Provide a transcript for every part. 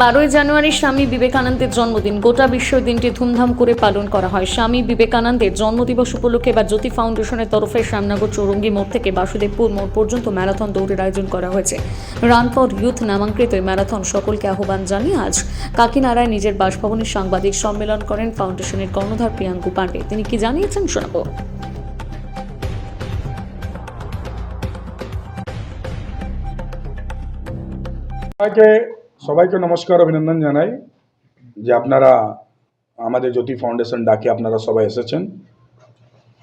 বারোই জানুয়ারি স্বামী বিবেকানন্দের জন্মদিন। গোটা বিশ্ব দিনটি ধুমধাম করে পালন করা হয়। স্বামী বিবেকানন্দের জন্মদিবস উপলক্ষে বা জ্যোতি ফাউন্ডেশনের তরফে শ্যামনগর চৌরঙ্গি মোড় থেকে বাসুদেবপুর মোড় পর্যন্ত ম্যারাথন দৌড়ের আয়োজন করা হয়েছে। রান ফর ইউথ নামাঙ্কৃত ম্যারাথন সকলকে আহ্বান জানিয়ে আজ কাকিনাড়ায় নিজের বাসভবনে সাংবাদিক সম্মেলন করেন ফাউন্ডেশনের কর্ণধার প্রিয়াঙ্কু পাণ্ডে তিনি কি জানিয়েছেন শোনাবো? সবাইকে সবাইকে নমস্কার, অভিনন্দন জানাই যে আপনারা আমাদের জ্যোতি ফাউন্ডেশন ডাকে আপনারা সবাই এসেছেন।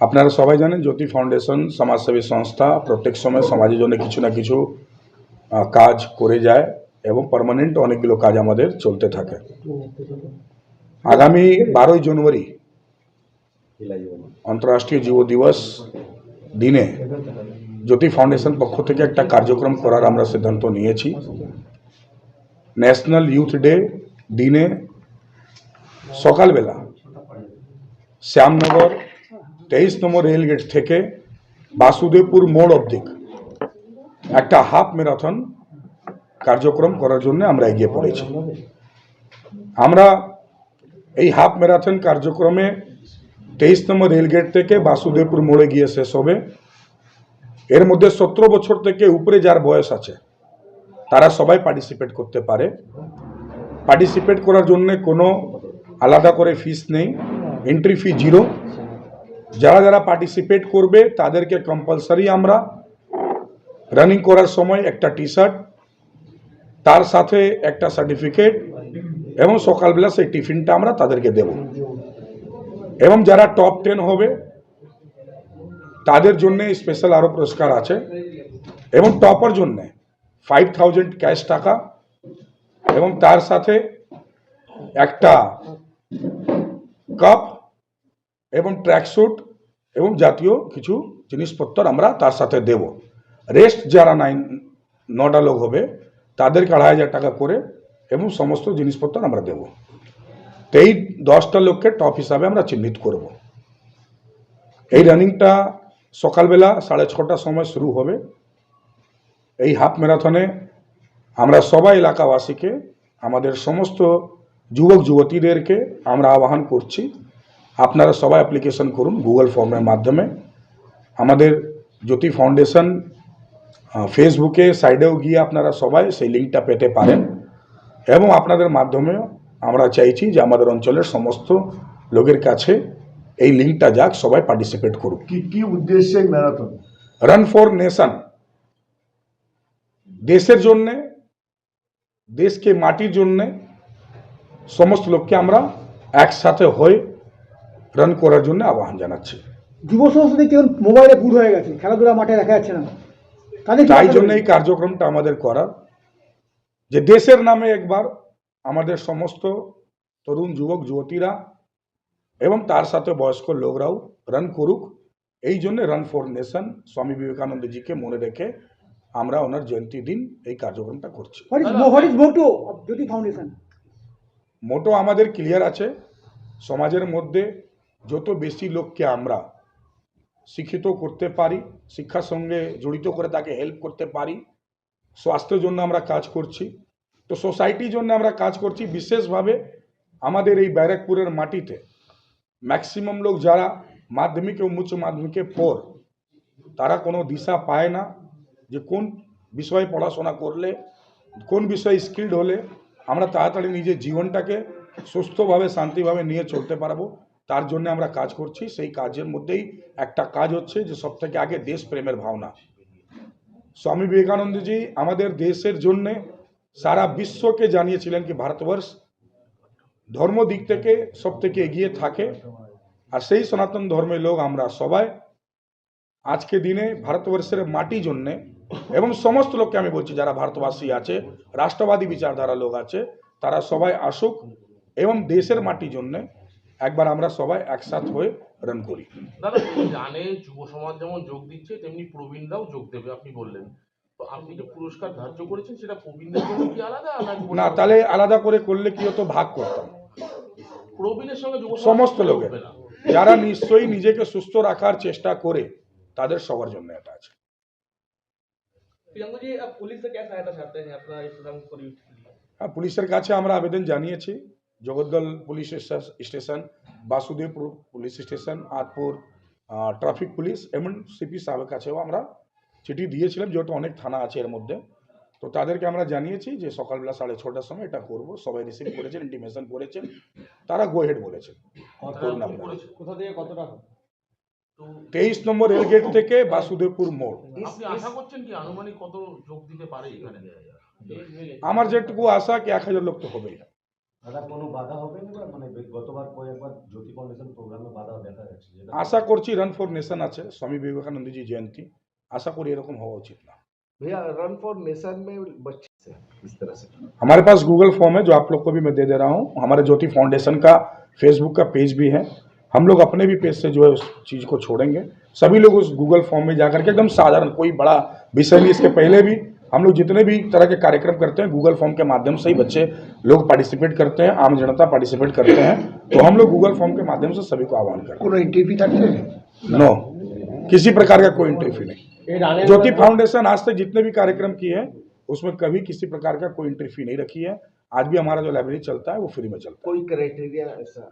আপনারা সবাই জানেন জ্যোতি ফাউন্ডেশন সমাজসেবী সংস্থা প্রত্যেক সময় সমাজের জন্য কিছু না কিছু কাজ করে যায় এবং পার্মানেন্ট অনেকগুলো কাজ আমাদের চলতে থাকে। আগামী বারোই জানুয়ারি আন্তর্রাষ্ট্রীয় যুব দিবস দিনে জ্যোতি ফাউন্ডেশন পক্ষ থেকে একটা কার্যক্রম করার আমরা সিদ্ধান্ত নিয়েছি। ন্যাশনাল ইউথ ডে দিনে সকালবেলা শ্যামনগর তেইশ নম্বর রেলগেট থেকে বাসুদেবপুর মোড় অবধি একটা হাফ ম্যারাথন কার্যক্রম করার জন্য আমরা এগিয়ে পড়েছি। আমরা এই হাফ ম্যারাথন কার্যক্রমে তেইশ নম্বর রেলগেট থেকে বাসুদেবপুর মোড়ে গিয়ে শেষ হবে। এর মধ্যে সতেরো বছর থেকে উপরে যার বয়স আছে তারা সবাই পার্টিসিপেট করতে পারে। পার্টিসিপেট করার জন্য কোনো আলাদা করে ফিস নেই। এন্ট্রি ফি জিরো যারা যারা পার্টিসিপেট করবে, তাদেরকে কম্পালসারি আমরা রানিং করার সময় একটা টি শার্ট তার সাথে একটা সার্টিফিকেট এবং সকালবেলা সেই টিফিনটা আমরা তাদেরকে দেব। এবং যারা টপ টেন হবে, তাদের জন্য স্পেশাল আরও পুরস্কার আছে। এবং টপার জন্যে ফাইভ থাউজেন্ড ক্যাশ টাকা এবং তার সাথে একটা কাপ এবং ট্র্যাকস্যুট এবং জাতীয় কিছু জিনিসপত্র আমরা তার সাথে দেব। রেস্ট যারা নাইন নটা লোক হবে, তাদেরকে আড়াই হাজার টাকা করে এবং সমস্ত জিনিসপত্র আমরা দেব। তো এই দশটা লোককে টপ হিসাবে আমরা চিহ্নিত করব। এই রানিংটা সকালবেলা সাড়ে ছটার সময় শুরু হবে। এই হাফ ম্যারাথনে আমরা সবাই এলাকাবাসীকে আমাদের সমস্ত যুবক যুবতীদেরকে আমরা আহ্বান করছি। আপনারা সবাই অ্যাপ্লিকেশন করুন গুগল ফর্মের মাধ্যমে। আমাদের জ্যোতি ফাউন্ডেশন ফেসবুকে সাইডেও গিয়ে আপনারা সবাই সেই লিঙ্কটা পেতে পারেন। এবং আপনাদের মাধ্যমে আমরা চাইছি যে আমাদের অঞ্চলের সমস্ত লোকের কাছে এই লিঙ্কটা যাক সবাই পার্টিসিপেট করুক। কি কি উদ্দেশ্যে ম্যারাথন রান ফর নেশন দেশের জন্যে দেশকে মাটির জন্যে সমস্ত লোককে আমরা একসাথে হয়ে রান করার জন্য আহ্বান জানাচ্ছি। যুব সংসদে কেউ মোবাইলে পুর হয়ে গেছে খেলাধুলা মাঠে দেখা যাচ্ছে না। তাই জন্য এই কার্যক্রমটা আমাদের করার যে দেশের নামে একবার আমাদের সমস্ত তরুণ যুবক যুবতীরা এবং তার সাথে বয়স্ক লোকরাও রান করুক এই জন্য রান ফর নেশন স্বামী বিবেকানন্দজিকে মনে রেখে আমরা ওনার জয়ন্তী দিন এই কার্যক্রমটা করছি। Jyoti Foundation? মোটো আমাদের ক্লিয়ার আছে। সমাজের মধ্যে যত বেশি লোককে আমরা শিক্ষিত করতে পারি শিক্ষার সঙ্গে জড়িত করে তাকে হেল্প করতে পারি স্বাস্থ্যের জন্য আমরা কাজ করছি। তো সোসাইটির জন্য আমরা কাজ করছি। বিশেষভাবে আমাদের এই ব্যারাকপুরের মাটিতে ম্যাক্সিমাম লোক যারা মাধ্যমিক এবং উচ্চ মাধ্যমিকের পর তারা কোনো দিশা পায় না। যে কোন বিষয়ে পড়াশোনা করলে, কোন বিষয়ে স্কিল্ড হলে আমরা তাড়াতাড়ি নিজের জীবনটাকে সুস্থভাবে, শান্তিভাবে নিয়ে চলতে পারব, তার জন্য আমরা কাজ করছি। সেই কাজের মধ্যেই একটা কাজ হচ্ছে যে সব থেকে আগে দেশপ্রেমের ভাবনা। স্বামী বিবেকানন্দজি আমাদের দেশের জন্যে সারা বিশ্বকে জানিয়েছিলেন কি, ভারতবর্ষ ধর্ম দিক থেকে সব থেকে এগিয়ে থাকে। আর সেই সনাতন ধর্মের লোক আমরা সবাই। আজকে দিনে ভারতবর্ষের মাটি জন্যে এবং সমস্ত লোককে আমি বলছি যারা ভারতবাসী আছে রাষ্ট্রবাদী বিচারধারা লোক আছে তারা সবাই আসুক এবং দেশের মাটি জন্যে একবার আমরা সবাই একসাথ হয়ে রান করি। দাদা জানে যুব সমাজ যেমন যোগ দিচ্ছে তেমনি প্রবীণরাও যোগ দেবে আপনি বললেন। আপনি যে পুরস্কার ধার্য করেছেন সেটা প্রবীণদের জন্য কি আলাদা না তাহলে আলাদা করে করলে কি হতো ভাগ করতাম? প্রবীণের সঙ্গে যুব সমস্ত লোকের। যারা নিশ্চয়ই নিজেকে সুস্থ রাখার চেষ্টা করে তাদের সবার জন্য এটা আছে। পুলিশ হ্যাঁ পুলিশের কাছে আমরা আবেদন জানিয়েছি Jagaddal police station Basudebpur police station Atpur traffic police এমন সিপি সাহেবের কাছেও আমরা চিঠি দিয়েছিলাম যেহেতু অনেক থানা আছে এর মধ্যে তো তাদেরকে আমরা জানিয়েছি যে সকালবেলা সাড়ে ছটার সময় এটা করব সবাই রিসিভ করেছেন ইন্টিমেশন করেছেন তারা গোহেড বলেছেন কোথা থেকে কতটা তেইশ নম্বর রেলগেট থেকে বাসুদেবপুর মোড় আপনি আশা করছেন কি আনুমানিক কত যোগ দিতে পারে এখানে আমার যেটুকু আশা কি এক হাজার লোক তো হবেই দাদা কোনো বাধা হবে না মানে গতবার কয়েকবার জ্যোতি ফাউন্ডেশন প্রোগ্রামে বাধা দেখা যাচ্ছে যেটা আশা করছি রান ফর নেশন আছে স্বামী বিবেকানন্দজি জয়ন্তী আশা করি এরকম হওয়া উচিত না भैया रन फॉर नेशन में बच्चे से इस तरह से हमारे पास गूगल फॉर्म है जो आप लोग को भी मैं दे दे रहा हूँ हमारे ज्योति फाउंडेशन का फेसबुक का पेज भी है हम लोग अपने भी पेज से जो है उस चीज़ को छोड़ेंगे। सभी लोग उस गूगल फॉर्म में जाकर के एकदम साधारण कोई बड़ा विषय नहीं इसके पहले भी हम लोग जितने भी तरह के कार्यक्रम करते हैं गूगल फॉर्म के माध्यम से ही बच्चे लोग पार्टिसिपेट करते हैं आम जनता पार्टिसिपेट करते हैं तो हम लोग गूगल फॉर्म के माध्यम से सभी को आह्वान करते हैं। एंट्री फ़ी नो किसी प्रकार का कोई एंट्री फ़ी नहीं ज्योति फाउंडेशन आज तक जितने भी कार्यक्रम किए हैं उसमें कभी किसी प्रकार का कोई एंट्री फ़ी नहीं रखी है। आज भी हमारा जो लाइब्रेरी चलता है वो फ्री में चलता है। कोई क्राइटेरिया ऐसा?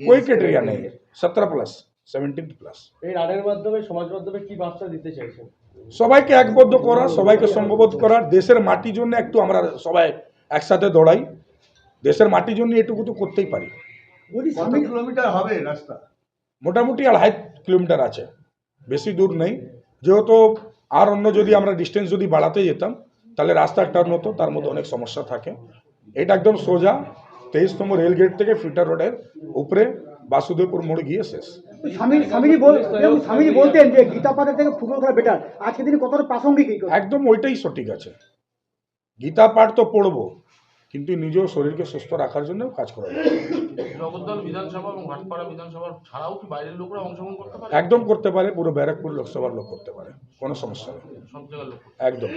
ওই ক্রাইটেরিয়া নেই সতেরো প্লাস সেভেন্টিন প্লাস এই রানের মাধ্যমে সমাজ মাধ্যমে কি বার্তা দিতে চাইছেন? সবাইকে একবদ্ধ করা সবাইকে সঙ্গবোধ করার দেশের মাটির জন্য একটু আমরা সবাই একসাথে দৌড়াই। দেশের মাটির জন্য এটুকু তো করতেই পারি। কিলোমিটার হবে রাস্তা? মোটামুটি আড়াই কিলোমিটার আছে। বেশি দূর নেই। যেহেতু আর অন্য যদি আমরা ডিস্টেন্স যদি বাড়াতে যেতাম তাহলে রাস্তা একটা হতো তার মধ্যে অনেক সমস্যা থাকে। এটা একদম সোজা। তেইশ নম্বর রেল গেট থেকে ফিটার রোডের উপরে বাসুদেবপুর মোড় গিয়ে শেষ। বলতেন যে গীতা পাঠের থেকে ফুটবল খেলা বেটার আজকে তিনি কতটা প্রাসঙ্গিক একদম ওইটাই সঠিক আছে। গীতা পাঠ তো পড়ব কিন্তু নিজেও শরীরকে সুস্থ রাখার জন্য কাজ করা যায় বিধানসভা এবং ভাটপাড়া বিধানসভা ছাড়াও কি বাইরের লোকরা অংশগ্রহণ করতে পারে? একদম করতে পারে পুরো ব্যারাকপুর লোকসভার লোক করতে পারে কোনো সমস্যা নেই। সব জায়গার লোক একদম।